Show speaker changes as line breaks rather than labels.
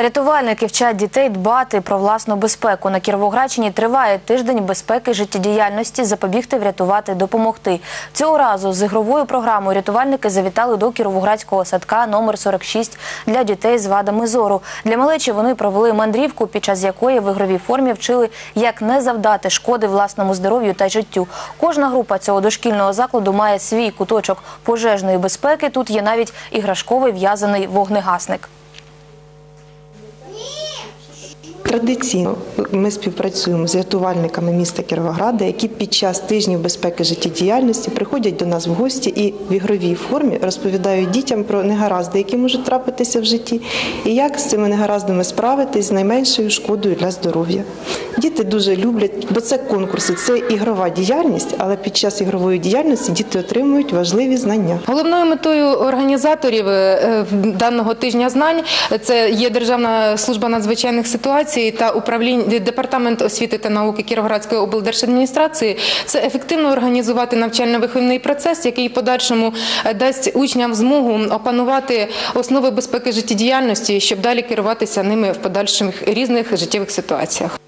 Рятувальники вчать дітей дбати про власну безпеку. На Кіровоградщині триває тиждень безпеки життєдіяльності запобігти, врятувати, допомогти. Цього разу з ігровою програмою рятувальники завітали до Кіровоградського садка номер 46 для дітей з вадами зору. Для малечі вони провели мандрівку, під час якої в ігровій формі вчили, як не завдати шкоди власному здоров'ю та життю. Кожна група цього дошкільного закладу має свій куточок пожежної безпеки. Тут є навіть іграшковий в'язаний вогнегасник.
Традиційно ми співпрацюємо з рятувальниками міста Кіровограда, які під час тижнів безпеки життєдіяльності приходять до нас в гості і в ігровій формі розповідають дітям про негаразди, які можуть трапитися в житті, і як з цими негараздами справитись з найменшою шкодою для здоров'я. Діти дуже люблять, бо це конкурси, це ігрова діяльність, але під час ігрової діяльності діти отримують важливі знання.
Головною метою організаторів е, даного тижня знань це є Державна служба надзвичайних ситуацій та управління департамент освіти та науки Кіровоградської облдержадміністрації. Це ефективно організувати навчально-виховний процес, який подальшому е, дасть учням змогу опанувати основи безпеки життєдіяльності, щоб далі керуватися ними в подальших різних життєвих ситуаціях.